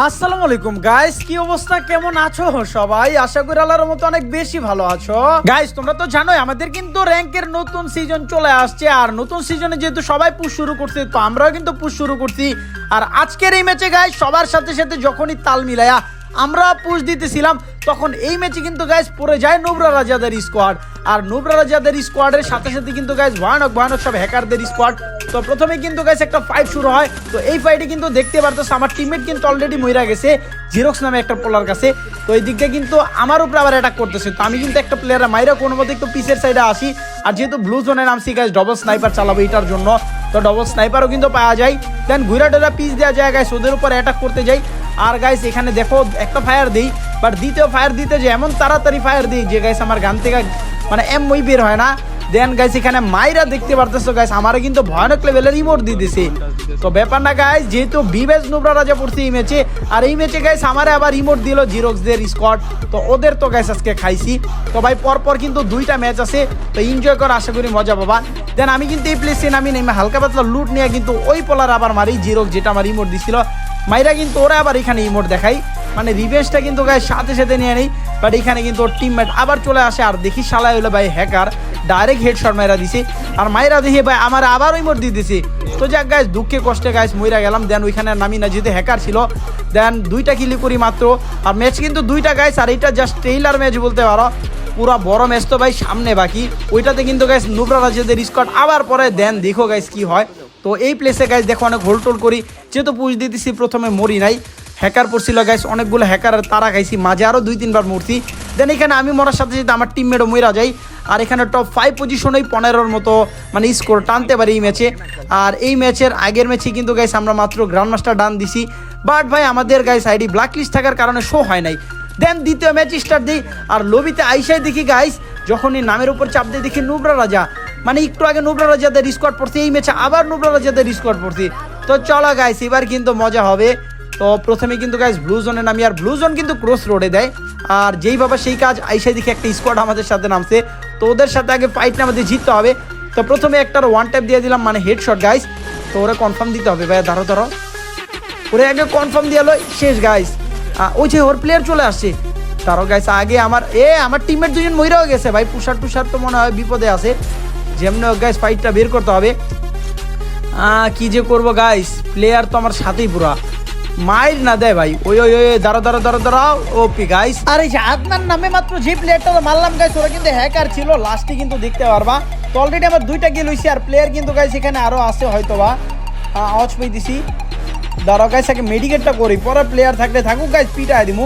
আসসালামু আলাইকুম গাইস কি অবস্থা? কেমন আছো? সবাই আশা করি আল্লাহর মতো অনেক বেশি ভালো আছো। গাইস তোমরা তো জানোই, আমাদের কিন্তু র্যাঙ্কের নতুন সিজন চলে আসছে, আর নতুন সিজনে যেহেতু সবাই পুশ শুরু করছে, তো আমরাও কিন্তু পুশ শুরু করছি। আর আজকের এই ম্যাচে গাইস সবার সাথে সাথে যখনই তাল মিলায়া আমরা পুশ দিতেছিলাম, তখন এই ম্যাচে কিন্তু গাইস পড়ে যায় নুবরা রাজাদের স্কোয়াড আর নুবরা রাজাদের স্কোয়াডের সাথে সাথে কিন্তু গাইস ভয়ানক ভয়ানক সব হ্যাকারদের স্কোয়াড তো প্রথমে কিন্তু গাইস একটা ফাইট শুরু হয়। তো এই ফাইটে কিন্তু দেখতে পারতেছে আমার টিমমেট কিন্তু অলরেডি মইরা গেছে জিরক্স নামে একটা পোলার কাছে। তো এই দিক দিয়ে কিন্তু আমার উপরে আবার অ্যাটাক করতেছে। তো আমি কিন্তু একটা প্লেয়ার মাইরা কোনো মতো একটু পিসের সাইডে আসি। আর যেহেতু ব্লু জোনে নামছি গাইস ডবল স্নাইপার চালাবো এটার জন্য। তো ডবল স্নাইপারও কিন্তু পাওয়া যায়। দেন ঘুরা ডোরা পিস দেওয়া যায় গাইস ওদের উপর অ্যাটাক করতে যাই। আর গাইস এখানে দেখো একটা ফায়ার দিই। বাট দ্বিতীয় ফায়ার দিতে যে এমন তাড়াতাড়ি ফায়ার দিই যে গাইস আমার গান থেকে মানে এম মই বের হয় না। দেন গাইস এখানে মাইরা দেখতে পারতেছো গাইস আমারে কিন্তু ভয়ানক লেভেলের রিমোট দিয়ে দিছে। তো ব্যাপার না গাইস যেহেতু বিবেজ নুবরা রাজা পড়ছে এই ম্যাচে আর এই ম্যাচে গাইস আমারে আবার রিমোট দিল জিরোক্সদের স্কোয়াড তো ওদের তো গাইস আজকে খাইছি। তো ভাই, পরপর কিন্তু দুইটা ম্যাচ আছে। তো এনজয় কর, আশা করি মজা পাবা। দেন আমি কিন্তু এই প্লেসে নামি নেমে হালকা পাতলা লুট নিয়ে কিন্তু ওই পোলার আবার মারি জিরোক্স যেটা আমার রিমোট দিছিল। মাইরা কিন্তু ওরা আবার এখানে ইমোট দেখাই মানে রিভেঞ্জটা কিন্তু গায়ে সাথে সাথে নিয়ে নেই বাট এখানে কিন্তু ওর টিমমেট আবার চলে আসে আর দেখি সালাই হলো ভাই হ্যাকার ডাইরেক্ট হেডশট মাইরা দিছে। আর মাইরা দেখি ভাই আমার আবার ইমোট দিয়ে দিছে। তো যাক গাইস দুঃখে কষ্টে গাইস মইরা গেলাম। দেন ওইখানে নামি না, যেহেতু হ্যাকার ছিল দেন দুইটা কিলি করি মাত্র। আর ম্যাচ কিন্তু দুইটা গাইস আর এটা জাস্ট ট্রেইলার ম্যাচ বলতে পারো। পুরা বড় ম্যাচ তো ভাই সামনে বাকি। ওইটাতে কিন্তু গাইস নুবরা রাজ্যদের স্কট আবার পরে। দেন দেখো গাইস কি হয়। তো এই প্লেসে গাইস দেখো অনেক হোল টোল করি। যেহেতু পুষ দিতেছি প্রথমে মরি নাই। হ্যাকার পড়ছিল গাইস অনেকগুলো হ্যাকার তারা খাইছি, মাঝে আরও দুই, তিনবার মরছি। দেন এখানে আমি মরার সাথে সাথে আমার টিমমেটও মরা যাই, আর এখানে টপ ফাইভ পজিশনেই পনেরোর মতো মানে স্কোর টানতে পারি এই ম্যাচে আর এই ম্যাচের আগের ম্যাচে কিন্তু গাইস আমরা মাত্র গ্রাউন্ড মাস্টার ডান দিছি। বাট ভাই, আমাদের গাইস আইডি ব্ল্যাক লিস্ট থাকার কারণে শো হয় নাই। দেন দ্বিতীয় ম্যাচ স্টার্ট দিই, আর লবিতে আইসাই দেখি গাইস যখনই নামের উপর চাপ দিয়ে দেখি নুবরা রাজা। মানে একটু আগে নুবরা রাজাদের স্কোয়াড পড়ছে, এই ম্যাচে আবার নুবরা রাজাদের স্কোয়াড পড়ছে। তো চলো গাইস এবার কিন্তু মজা হবে। তো প্রথমে কিন্তু গাইস ব্লু জোনে নামি, আর ব্লু জোন কিন্তু ক্রস রোডে দেয়। আর যেই বাবা সেই কাজ আইসাই দেখি একটা স্কোয়াড আমাদের সাথে নামছে। তো ওদের সাথে আগে ফাইটটা আমাদের জিততে হবে। তো প্রথমে একটা ওয়ান ট্যাপ দিয়ে দিলাম মানে হেডশট গাইস তো ওরা কনফার্ম দিতে হবে ভাই ধরো ধরো। ওরে আগে কনফার্ম দিয়ে এলো শেষ গাইস ওই যে ওর প্লেয়ার চলে আসছে। তারও গাইস আগে আমার, এ, আমার টিমের দুজন মহিরাও গেছে, ভাই। পুষার টুষার তো মনে হয় বিপদে আছে। যেমনি গাইস ফাইটটা বের করতে হবে। কি যে করব গাইস প্লেয়ার তো আমার সাথেই পুরা। মাইর না দেয় ভাই। ওই ওই ওই দাঁড়া দাঁড়া দাঁড়া দাঁড়াও ওপি গাইস আর আদনান নামে মাত্র যে প্লেয়ারটা মারলাম গাইস ওরা কিন্তু হ্যাকার ছিল লাস্টে কিন্তু দেখতে পারবা। তো অলরেডি আমার দুইটা গেল হইছে, আর প্লেয়ার কিন্তু গাইস এখানে আরও আছে হয়তো বা আওয়াজ পেয়ে দিছি দাঁড়াও গাইস আগে মেডিকেটটা করি, পরে প্লেয়ার থাকলে থাকুক গাইস পিটা দিমু।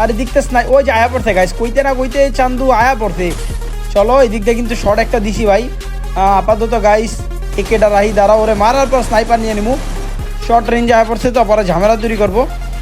আর দেখতেছ না, ওই যে আয়া পড়তে গাইস কইতে না কইতে চান্দু আয়া পড়তে চলো এই দিক দিয়ে কিন্তু শর্ট একটা দিছি, ভাই। আপাতত গাইস একেটা রাহি, দাঁড়াও, ওরে মারার পর স্নাইপার নিয়ে নিমু। শর্ট রেঞ্জে আয়া পড়ছে তো, পরে ঝামেলা তৈরি করব।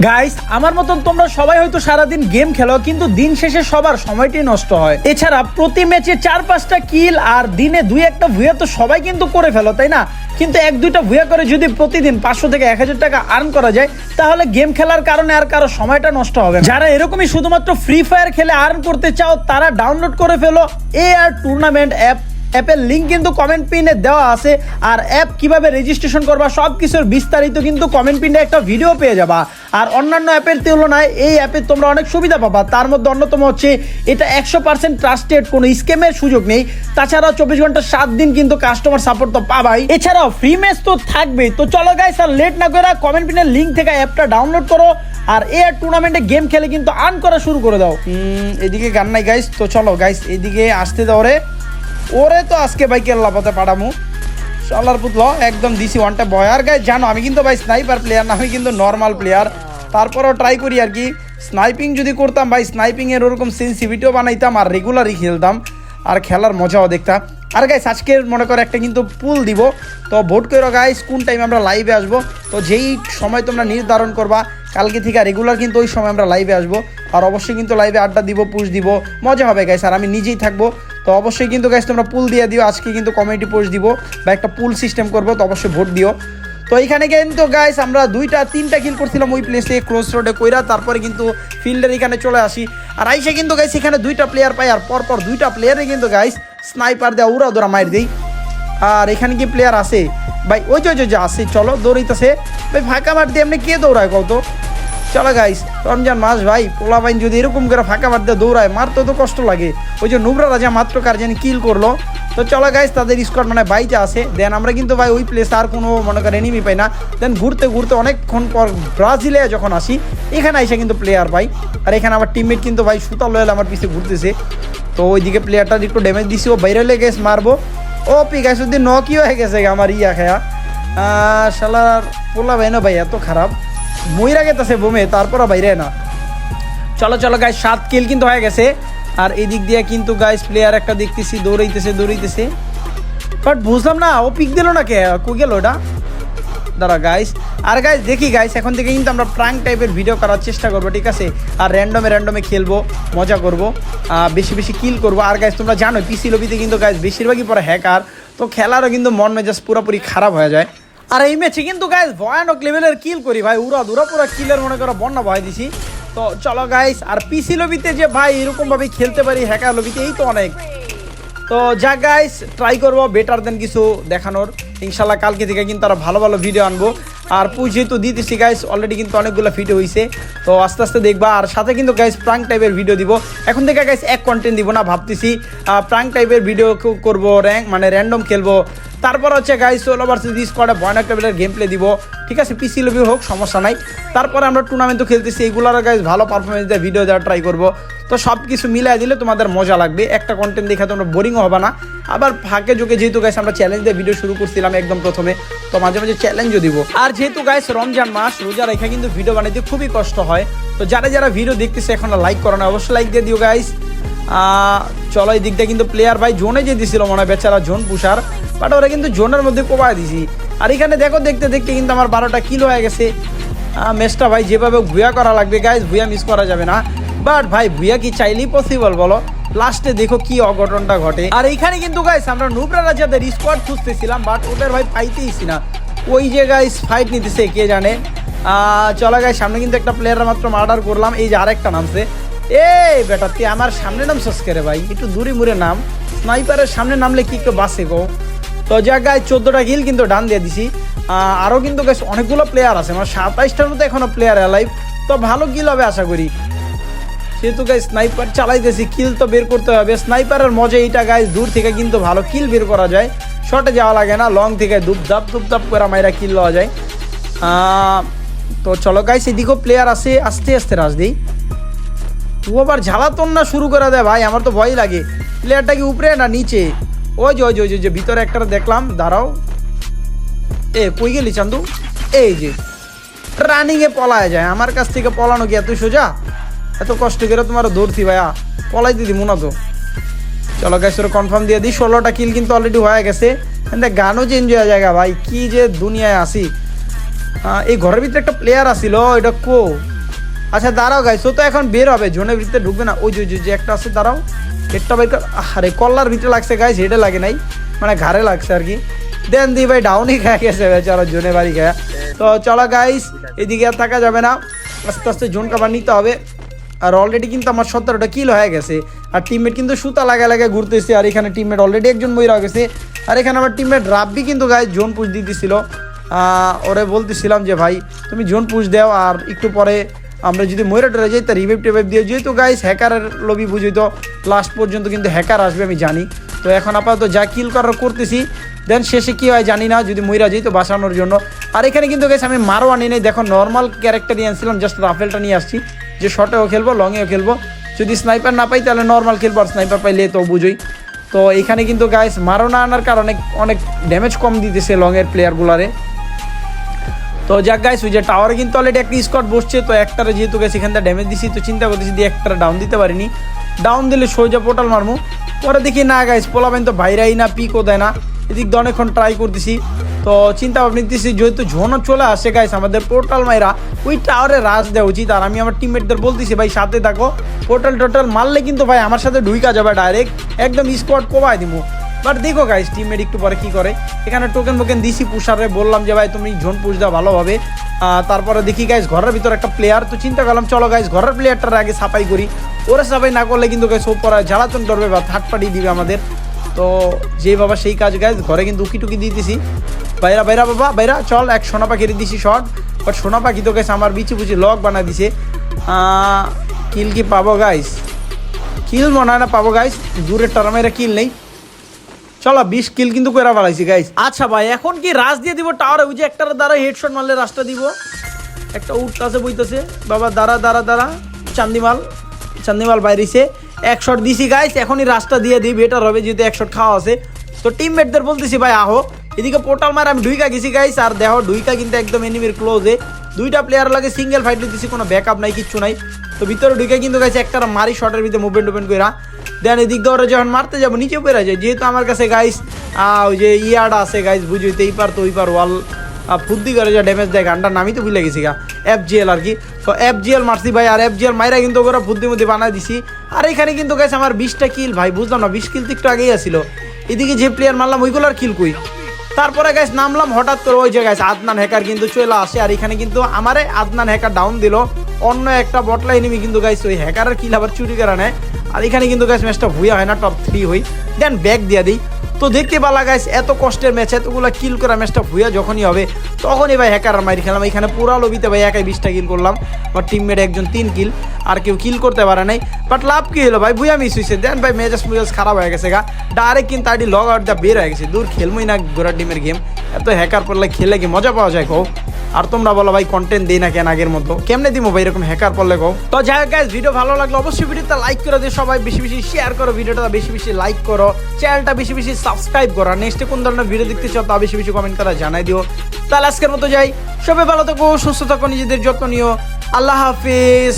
গাইস আমার মতন তোমরা সবাই হয়তো সারাদিন গেম খেলো, কিন্তু দিন শেষে সবার সময়টি নষ্ট হয়। এছাড়া প্রতি ম্যাচে চার পাঁচটা কিল আর দিনে দুই একটা ভুয়া তো সবাই কিন্তু করে ফেলো, তাই না? কিন্তু এক দুইটা ভুয়া করে যদি প্রতিদিন পাঁচশো থেকে এক হাজার টাকা আর্ন করা যায়, তাহলে গেম খেলার কারণে আর কারও সময়টা নষ্ট হবে যারা এরকমই শুধুমাত্র ফ্রি ফায়ার খেলে আর্ন করতে চাও, তারা ডাউনলোড করে ফেলো এ আর টুর্নামেন্ট অ্যাপ অ্যাপের লিঙ্ক কিন্তু কমেন্ট পিনে দেওয়া আছে। আর অ্যাপ কীভাবে রেজিস্ট্রেশন করবা সব কিছুর বিস্তারিত কিন্তু কমেন্ট পিনে একটা ভিডিও পেয়ে যাবা। আর অন্যান্য অ্যাপের তুলনায় এই অ্যাপে তোমরা অনেক সুবিধা পাবা। তার মধ্যে অন্যতম হচ্ছে, এটা একশো পার্সেন্ট ট্রাস্টেড কোনো স্কেমের সুযোগ নেই। তাছাড়াও চব্বিশ ঘণ্টা সাত দিন কিন্তু কাস্টমার সাপোর্ট তো পাবাই। এছাড়াও ফ্রি ম্যাচ তো থাকবেই। তো চলো গাইস আর লেট না করে কমেন্ট পিনের লিঙ্ক থেকে অ্যাপটা ডাউনলোড করো। আর এ টুর্নামেন্টে গেম খেলে কিন্তু আর্ন করা শুরু করে দাও। এদিকে গান নাই গাইস তো চলো গাইস এদিকে আসতে দাও রে। ওরে তো আজকে ভাই কেল্লা পথে পাঠামু শালার পুতল, একদম দিছি ওয়ানটা বয় আর গাই জানো, আমি কিন্তু ভাই স্নাইপার প্লেয়ার না, আমি কিন্তু নর্মাল প্লেয়ার তারপরেও ট্রাই করি আর কি। স্নাইপিং যদি করতাম ভাই স্নাইপিং এর ওরকম সেন্সিভিটিও বানাইতাম আর রেগুলারই খেলতাম। আর খেলার মজাও দেখতাম। আর গাইস আজকের মনে করো একটা কিন্তু পুল দিব। তো ভোট করো গাইস কোন টাইমে আমরা লাইভে আসব। তো যেই সময় তোমরা নির্ধারণ করবা, কালকে থেকে রেগুলার কিন্তু ওই সময় আমরা লাইভে আসব। আর অবশ্যই কিন্তু লাইভে আড্ডা দিব পুশ দিব। মজা হবে গাইস আর আমি নিজেই থাকব। তো অবশ্যই কিন্তু গাইস তোমরা পুল দিয়ে দিও। আজকে কিন্তু কমিটি পোস্ট দিব বা একটা পুল সিস্টেম করব, তো অবশ্যই ভোট দিও। তো এইখানে কিন্তু গাইস আমরা দুইটা, তিনটা কিল করছিলাম ওই প্লেসে ক্রস রোডে কইরা, তারপরে কিন্তু ফিল্ডের এখানে চলে আসি। আর আইসে কিন্তু গাইস এখানে দুইটা প্লেয়ার পাই, আর পরপর দুইটা প্লেয়ারে কিন্তু গাইস স্নাইপার দেওয়া উড়া দৌড়া মার দেই। আর এখানে কি প্লেয়ার আছে? ভাই, ওই যে, ওই যে- চলো, দৌড়াইতেছে। ভাই, ফাঁকা মার দিয়ে এমনি কে দৌড়ায় কত চলো গাইস রমজান মাস ভাই পোলা বাইন যদি এরকম করে ফাঁকা বাদ দিয়ে দৌড়ায়, মারতে তো কষ্ট লাগে। ওই যে নুবরা রাজা মাত্র কার জানি কিল করল। তো চলো গাইস তাদের স্কোয়াড মানে বাইতে আছে। দেন আমরা কিন্তু ভাই ওই প্লেস আর কোনো মনে করেন এনিমি পাই না। দেন ঘুরতে ঘুরতে অনেকক্ষণ পর ব্রাজিলে যখন আসি, এখানে এসে কিন্তু প্লেয়ার পাই আর এখানে আমার টিমমেট কিন্তু ভাই সুতা লয়েল আমার পিছিয়ে ঘুরতেছে। তো ওইদিকে প্লেয়ারটা একটু ড্যামেজ দিছি, ও বাইরে লেগে মারবো। ও পি গাইস ওদিন নকি হয়ে গেছে আমার ইয়া খেয়া। শালার পোলা ভাই না ভাই এত খারাপ। মইরা গেতেছে বোমে, তারপরও বাইরে না। চলো চলো গাইস সাত কিল কিন্তু হয়ে গেছে। আর এই দিক দিয়ে কিন্তু গাইস প্লেয়ার একটা দেখতেছি, দৌড়াইতেছে দৌড়াইতেছে। বাট বুঝলাম না, ও পিক দিল না কে কই গেল ওটা? দাঁড়া গাইস আর গাইস দেখি গাইস এখন থেকে কিন্তু আমরা প্রাঙ্ক টাইপের ভিডিও করার চেষ্টা করব, ঠিক আছে? আর র্যান্ডমে র্যান্ডমে খেলব, মজা করব বেশি বেশি কিল করব। আর গাইস তোমরা জানো পিসি লবিতে কিন্তু গাইস বেশিরভাগই পরে হ্যাকার তো খেলারও কিন্তু মন মেজাজ পুরোপুরি খারাপ হয়ে যায়। আর এই ম্যাচে কিন্তু গাইস ভয়ানক লেভেলের কিল করি ভাই। উড়া দুরা পুরো কিলের মনে করো বন্যা ভয় দিছি। তো চলো গাইস আর পিসি লবিতে যে ভাই এরকম ভাবে খেলতে পারি হ্যাকার লবিতে এই তো অনেক। তো যা গাইস ট্রাই করব বেটার দেন কিছু দেখানোর। ইনশাল্লাহ কালকে থেকে কিন্তু আরও ভালো ভালো ভিডিও আনব। আর পুজ যেহেতু দিতেছি গাইস অলরেডি কিন্তু অনেকগুলো ভিডিও হয়েছে তো আস্তে আস্তে দেখবা, আর সাথে কিন্তু গাইস প্রাঙ্ক টাইপের ভিডিও দিব। এখন থেকে গাইস এক কন্টেন্ট দিব না, ভাবতেছি। প্রাঙ্ক টাইপের ভিডিও করব র্যাঙ্ক মানে র্যান্ডম খেলব। তারপর হচ্ছে গাইস সোলো ভার্সেস স্কোয়াডে ভয়ানক লেভেলের গেম প্লে দিব। ঠিক আছে পিসি লবি হোক, সমস্যা নাই। তারপরে আমরা টুর্নামেন্টও খেলতেছি এইগুলোর গাইস ভালো পারফরমেন্স দিয়ে ভিডিও দেওয়ার ট্রাই করব। তো সব কিছু মিলাই দিলে তোমাদের মজা লাগবে। একটা কন্টেন্ট দেখে তোমরা বোরিংও হবে না। আবার ফাঁকে যোগে যেহেতু গাইস আমরা চ্যালেঞ্জ দিয়ে ভিডিও শুরু করছিলাম একদম প্রথমে, তো মাঝে মাঝে চ্যালেঞ্জও দিব। আর যেহেতু গাইস রমজান মাস, রোজা রেখে কিন্তু ভিডিও বানাইতে খুবই কষ্ট হয়। তো যারা যারা ভিডিও দেখতেছে, এখন লাইক করো না। অবশ্যই লাইক দিয়ে দিও গাইস চলো এই দিকটা কিন্তু প্লেয়ার ভাই জোনে যে দিছিল মনে হয় বেচারা জোন পুষার বাট ওরা কিন্তু জোনের মধ্যে কোপায় দিছি। আর এখানে দেখো, দেখতে দেখতে কিন্তু আমার বারোটা কিলো হয়ে গেছে। ম্যাচটা ভাই যেভাবে ভুয়া করা লাগবে গাইস ভুয়া মিস করা যাবে না। বাট ভাই ভুয়া কি চাইলেই পসিবল বলো? লাস্টে দেখো কি অঘটনটা ঘটে। আর এইখানে কিন্তু গাইস আমরা নুবরা রাজাদের স্কোয়াড খুঁজতেছিলাম বাট ওদের ভাই পাইতেইছি না। ওই যে গাইস ফাইট নিতেছে, কে জানে? চলো গাইস সামনে কিন্তু একটা প্লেয়ার মাত্র মার্ডার করলাম। এই যে আরেকটা নামছে। এই বেটা, তুই আমার সামনে নাম সস্কেরে ভাই? একটু দূরে মুড়ে নাম। স্নাইপারের সামনে নামলে কি একটু বাসে গো? তো যা গায়ে চোদ্দোটা গিল কিন্তু ডান দিয়ে দিছি। আরও কিন্তু গাইস অনেকগুলো প্লেয়ার আছে। মানে সাতাইশটার মতো এখনও প্লেয়ার অ্যালাইভ তো ভালো গিল হবে আশা করি। সেহেতু গাই স্নাইপার চালাইতেছি কিল তো বের করতে হবে। স্নাইপারের মজা এইটা গাইস দূর থেকে কিন্তু ভালো কিল বের করা যায়। শর্টে যাওয়া লাগে না লং থেকে দুপদাপ দুপদাপ করে মাইরা কিল লওয়া যায়। তো চলো গাইস এদিকেও প্লেয়ার আছে। আস্তে আস্তে রাজ দিই। আবার ঝালাতন না শুরু করে দেয় ভাই আমার তো ভয় লাগে। প্লেয়ারটা কি উপরে না নিচে? ওই যে ওই যে ওই যে, ভিতরে একটা দেখলাম দাঁড়াও। এ কই গেলি চান্দু? এই যে রানিংয়ে পলায় যায়। আমার কাছ থেকে পলানো কি এত সোজা? এত কষ্ট করে তোমার দৌড়ছি ভাইয়া। পলাই দিদি মনে তো চলো গ্যাস কনফার্ম দিয়ে দিই ষোলোটা কিল কিন্তু অলরেডি হয়ে গেছে। এখানে গানও চেঞ্জ হয়ে জায়গা ভাই কি যে দুনিয়ায় আসি এই ঘরের ভিতরে একটা প্লেয়ার আসিল এটা কো? আচ্ছা দাঁড়াও গাইস ও তো এখন বের হবে জোনের ভিতরে ঢুকবে না। ওই যে যে- একটা আছে, দাঁড়াও। একটা বাইক আরে কল্লার ভিতরে লাগছে গাইস হেডে লাগে নাই। মানে ঘাড়ে লাগছে আর কি। দেন দি ভাই ডাউনই খেয়ে গেছে বেচারা জোনে বাড়ি খেয়া। তো চলো গাইস এদিকে আর থাকা যাবে না। আস্তে আস্তে জোন কাবার নিতে হবে। আর অলরেডি কিন্তু আমার সতেরোটা কিল হয়ে গেছে। আর টিমমেট কিন্তু সুতা লাগা লাগা ঘুরতেছে, আর এখানে টিমমেট অলরেডি একজন মহিলা গেছে। আর এখানে আমার টিমমেট রাব্বি কিন্তু গায়ে জোন পুষ দিতেছিল। ওরে বলতেছিলাম যে ভাই, তুমি জোন পুষ দাও, আর একটু পরে আমরা যদি ময়ূরা টরে যাই তা রিভাইভ টিভাইভ দিয়ে যেহেতু গাইস হ্যাকারের লবি বুঝি তো লাস্ট পর্যন্ত কিন্তু হ্যাকার আসবে, আমি জানি। তো এখন আপাতত যা কিল করার করতেছি দেন শেষে কী হয় জানি না, যদি ময়রা যাই তো বাঁচানোর জন্য। আর এখানে কিন্তু গেছে আমি মারো আনি নেই। দেখো নর্মাল ক্যারেক্টার নিয়ে আনছিলাম জাস্ট রাফেলটা নিয়ে আসছি। যে শর্টেও খেলব লংয়েও খেলব। যদি স্নাইপার না পাই, তাহলে নর্মাল খেলব, আর স্নাইপার পাইলে তো বুঝোই। তো এখানে কিন্তু গাইস মারো না আনার কারণে অনেক ড্যামেজ কম দিতেছে লংয়ের প্লেয়ারগুলারে তো যাক গাইস ওই যে টাওয়ারে কিন্তু অলরেডি একটা স্কট বসছে, তো একটারে যেহেতু গেছে এখান থেকে ড্যামেজ দিছি, তো চিন্তা করতেছি দিয়ে একটারে ডাউন দিতে পারিনি। ডাউন দিলে সোজা পোর্টাল মারমু। পরে দেখি না গাইস পোলাবেন তো বাইরাই না পিকও দেয় না। এদিক দিয়ে অনেকক্ষণ ট্রাই করতেছি। তো চিন্তা ভাবনা দিতেছি যেহেতু ঝোনও চলে আসে গাইস আমাদের পোর্টাল মাইরা, ওই টাওয়ারে রাজ দেওয়া উচিত। আর আমি আমার টিমমেটদের বলতেছি, ভাই, সাথে থাকো। পোর্টাল টোটাল মারলে কিন্তু ভাই আমার সাথে ঢুইকা যাবে ডাইরেক্ট একদম স্কোয়াড কমায় দিব বাট দেখো গাইস টিমমেট একটু পরে কি করে? এখানে টোকেন বোকেন দিছি পুষারে, বললাম যে ভাই তুমি ঝোন পুষ দাও ভালোভাবে। তারপরে দেখি গাইস ঘরের ভিতর একটা প্লেয়ার তো চিন্তা করলাম, চলো গাইস ঘরের প্লেয়ারটার আগে সাফাই করি। ওরা সাফাই না করলে কিন্তু গাইস ও জ্বালাতন করবে বা থার্ড পার্টি দিবে আমাদের। তো যে বাবা সেই কাজ গাইস ঘরে কিন্তু উকি টুকি দিয়ে দিছি বাইরা বাইরা বাবা, বাইরা, চল, এক সোনা পাখির দিছি শর্ট বাট সোনা পাখি তো গেছে আমার বিচি বুচি লক বানা দিছে। কিল কি পাবো গাইস কিল মনে হয় না পাবো গাইস দূরের টার্মেরা কিল নেই। চলো বিশ কিল কিন্তু করে ফেলাইছি গাইস আচ্ছা ভাই, এখন কি রাজ দিয়ে দিব? টাওয়ারে ওই যে একটার দ্বারা হেডশট মারলে রাজটা দিব। একটা উঠতাছে বইতেছে। বাবা, দাঁড়া দাঁড়া দাঁড়া। চান্দিমাল চান্দিমাল বাইরেছে এক শট দিছি গাইস এখনই রাস্তা দিয়ে দিই বেটার হবে যেহেতু এক শট খাওয়া আছে। তো টিমমেটদের বলতেছি ভাই, আহো। এদিকে পোর্টাল মার আমি ডুইকা গেছি গাইস আর দেখো ডুইকা কিন্তু একদম এনিমির ক্লোজে দুইটা প্লেয়ার লাগে সিঙ্গেল ফাইট দিতেছি কোনো ব্যাকআপ নাই, কিচ্ছু নাই। তো ভিতরে ঢুকে কিন্তু গাইছে একটা মারি শটের ভিতরে মুভমেন্ট টুভমেন্ট কইরা দেন এদিক দিয়ে যখন মারতে যাব, নিচেও পেরা যায়। যেহেতু আমার কাছে গাইস ওই যে ইয়ার্ড আছে গাইস বুঝিতে এই পার তো ওই পার ওয়াল ফুদ্দি করে যা ড্যামেজ দেয় গানটার নামই তো ভুলে গেছি গা। এফ জিএল আর কি। তো এফ জিএল মারছি ভাই, আর এফ জিএল মাইরা কিন্তু ওরা বুদ্ধি মুদ্ধি বানাই দিছি। আর এখানে কিন্তু গেছে আমার বিশটা কিল ভাই, বুঝলাম না, বিশ কিল তো একটু আগেই আসছিল এদিকে যে প্লেয়ার মারলাম, ওইগুলোর কিল কই? তারপরে গাইস নামলাম, হঠাৎ করে ওই যে জায়গায় আদনান হ্যাকার কিন্তু চলে আসে, আর এখানে কিন্তু আমারে আদনান হ্যাকার ডাউন দিল। অন্য একটা বটলা এনিমি কিন্তু গাইস ওই হ্যাকারের কিল আবার চুরি করা নেয়। আর এখানে কিন্তু গাইস ম্যাচটা ভুয়া হয় না টপ থ্রি হই। দেন ব্যাক দিয়ে দিই। তো দেখতে পালা গাইস এত কষ্টের ম্যাচ এতগুলো কিল করা ম্যাচটা ভুয়া যখনই হবে, তখনই ভাই হ্যাকার মারি খেলাম। এখানে পুরা লবিতে ভাই একাই বিশটা কিল করলাম। আমার টিমমেট একজন তিন কিল আর কেউ কিল করতে পারে নাই। বাট লাভ কি হলো ভাই? ভুয়া মিস হয়েছে দেন ভাই মেজাজ মুজাজ খারাপ হয়ে গেছে গা। ডাইরেক্ট কিন্তু আইডি লগ আউট দা বের হয়ে গেছে। দূর খেলবই না গোরা টিমের গেম এত হ্যাকার পড়লে খেলে কি মজা পাওয়া যায় কো আর তোমরা বলো ভাই কন্টেন্ট দেই না কেন আগের মতো? কেমনে দিবো ভাই এরকম হ্যাকার পড়লে কো তো যাই guys, ভিডিও ভালো লাগল অবশ্যই ভিডিওটা লাইক করে দিও সবাই বেশি বেশি শেয়ার করো ভিডিওটা বেশি বেশি লাইক করো চ্যানেলটা বেশি বেশি সাবস্ক্রাইব করো নেক্সটে কোন ধরনের ভিডিও দেখতে চাও তা বেশি বেশি কমেন্ট করা জানাই দিও। তাহলে আজকের মতো যাই সবাই ভালো থাকো সুস্থ থাকো নিজেদের যত্ন নিও আল্লাহ হাফিজ।